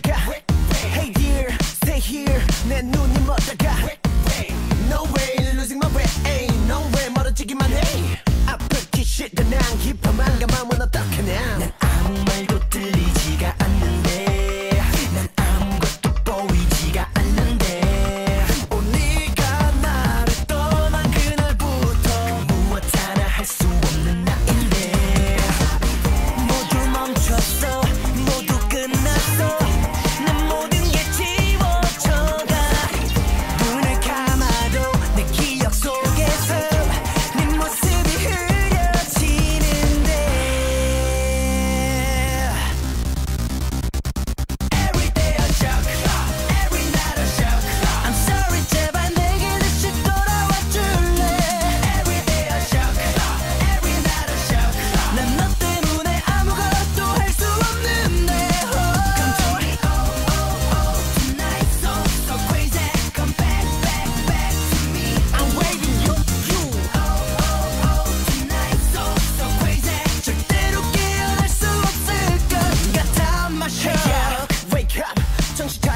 Jessica.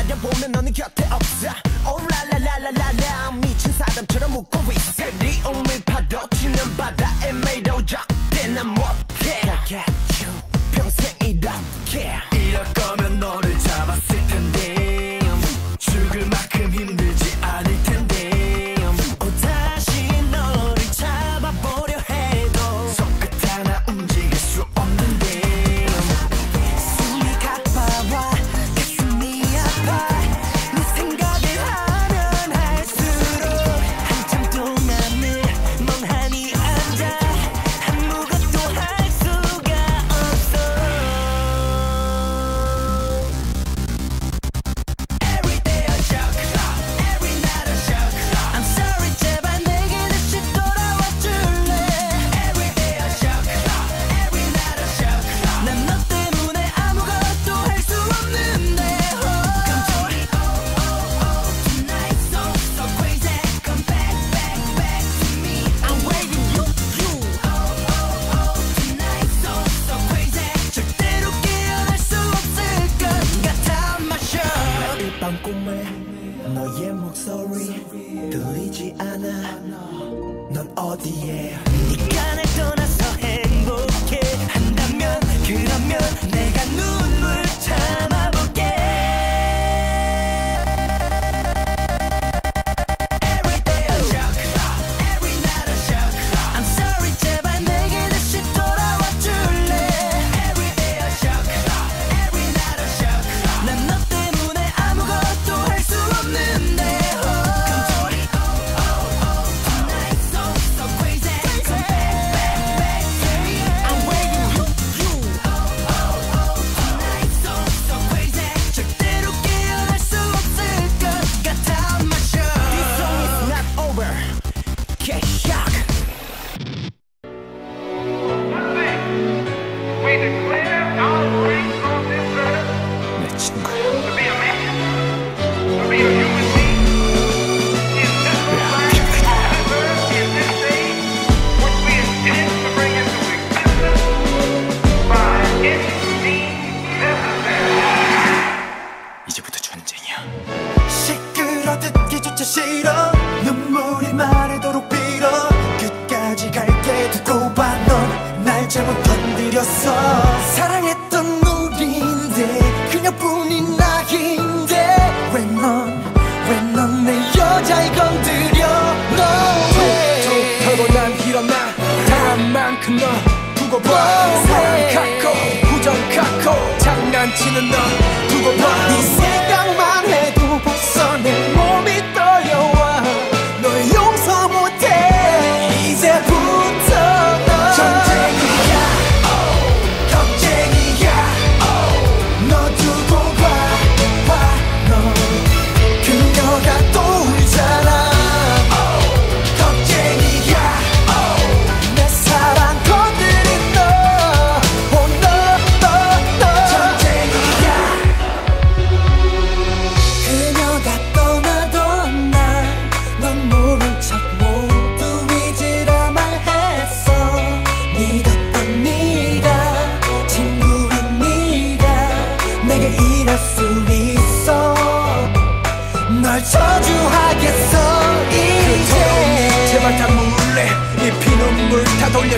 알아보면 너는 곁에 없어. Oh, 오라라라라라라 미친 사람처럼 웃고 있어. 네 온밀 파도 치는 바다에 매도적 때난 못해. 꿈에 너의 목소리 들리지 않아. 넌 어디에? 이 칸을 떠나서 해. 말하도록 빌어. 끝까지 갈게 두고 봐넌날 잘못 건드렸어. 사랑했던 우리인데 그녀뿐인 나인데 왜 넌 왜 넌 내 여자를 건드려? No way 툭 털고 난 일어나. 다음만큼 너 두고 봐. 사랑 갖고 부정 갖고 장난치는 너.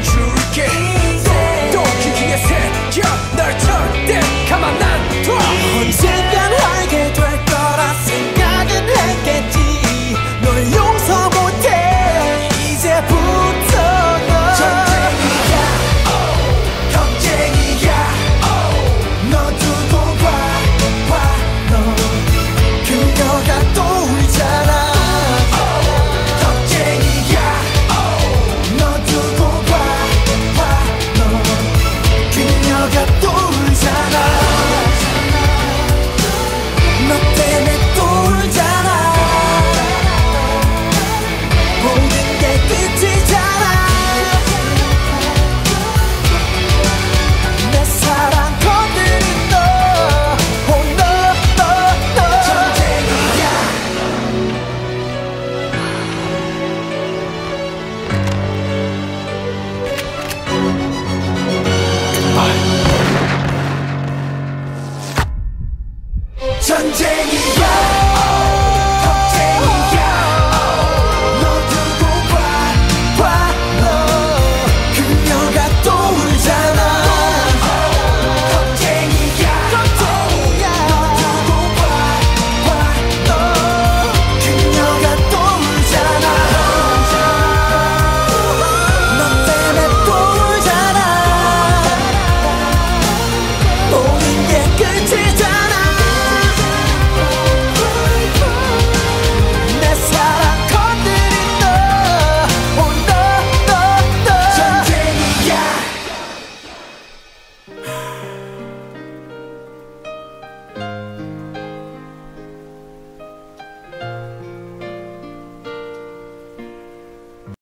true